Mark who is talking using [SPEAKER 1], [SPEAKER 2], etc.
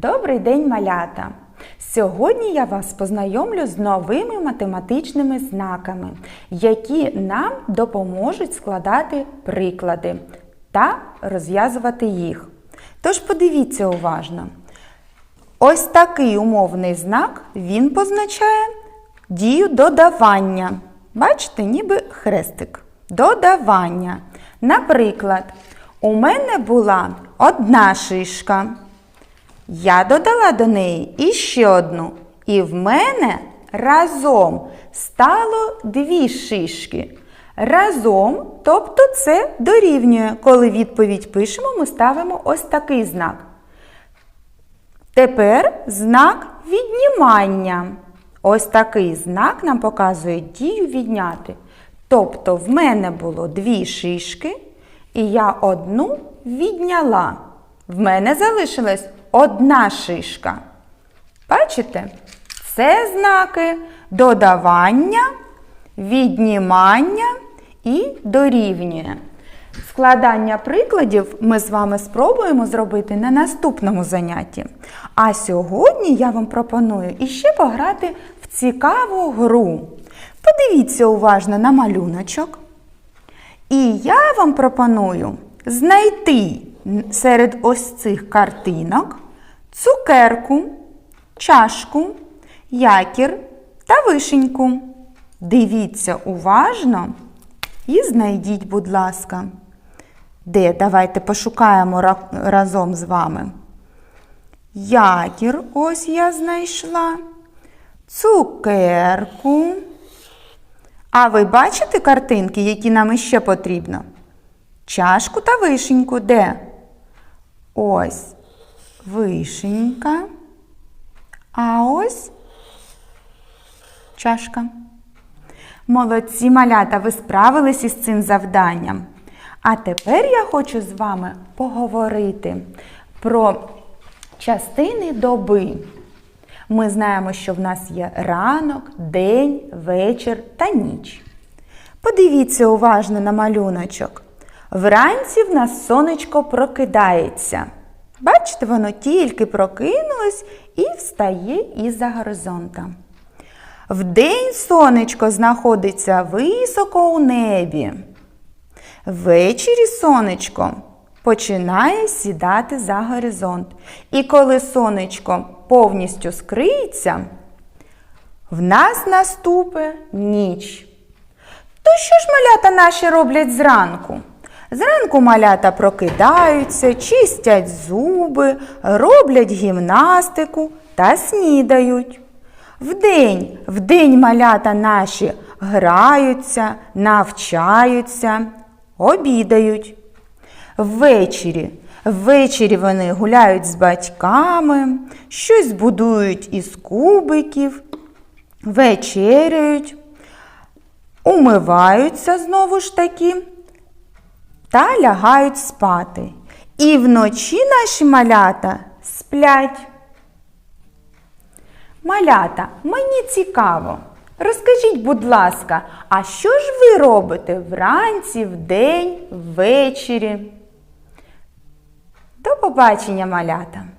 [SPEAKER 1] Добрий день, малята! Сьогодні я вас познайомлю з новими математичними знаками, які нам допоможуть складати приклади та розв'язувати їх. Тож подивіться уважно. Ось такий умовний знак він позначає дію додавання. Бачите, ніби хрестик. Додавання. Наприклад, у мене була одна шишка. Я додала до неї іще одну. І в мене разом стало дві шишки. Разом, тобто це дорівнює. Коли відповідь пишемо, ми ставимо ось такий знак. Тепер знак віднімання. Ось такий знак нам показує дію відняти. Тобто в мене було дві шишки, і я одну відняла. В мене залишилась одна шишка. Бачите? Це знаки додавання, віднімання і дорівнює. Складання прикладів ми з вами спробуємо зробити на наступному занятті. А сьогодні я вам пропоную іще пограти в цікаву гру. Подивіться уважно на малюночок. І я вам пропоную знайти серед ось цих картинок цукерку, чашку, якір та вишеньку. Дивіться уважно і знайдіть, будь ласка. Де? Давайте пошукаємо разом з вами. Якір ось я знайшла. Цукерку. А ви бачите картинки, які нам іще потрібно? Чашку та вишеньку де? Ось вишенька. А ось чашка. Молодці малята, ви справились із цим завданням. А тепер я хочу з вами поговорити про частини доби. Ми знаємо, що в нас є ранок, день, вечір та ніч. Подивіться уважно на малюночок. Вранці в нас сонечко прокидається. Бачите, воно тільки прокинулось і встає із-за горизонта. Вдень сонечко знаходиться високо у небі. Ввечері сонечко починає сідати за горизонт. І коли сонечко повністю скриється, в нас наступить ніч. То що ж малята наші роблять зранку? Зранку малята прокидаються, чистять зуби, роблять гімнастику та снідають. Вдень, вдень малята наші граються, навчаються, обідають. Ввечері, ввечері вони гуляють з батьками, щось будують із кубиків, вечеряють, умиваються знову ж таки та лягають спати. І вночі наші малята сплять. Малята, мені цікаво. Розкажіть, будь ласка, а що ж ви робите вранці, вдень, ввечері? До побачення, малята!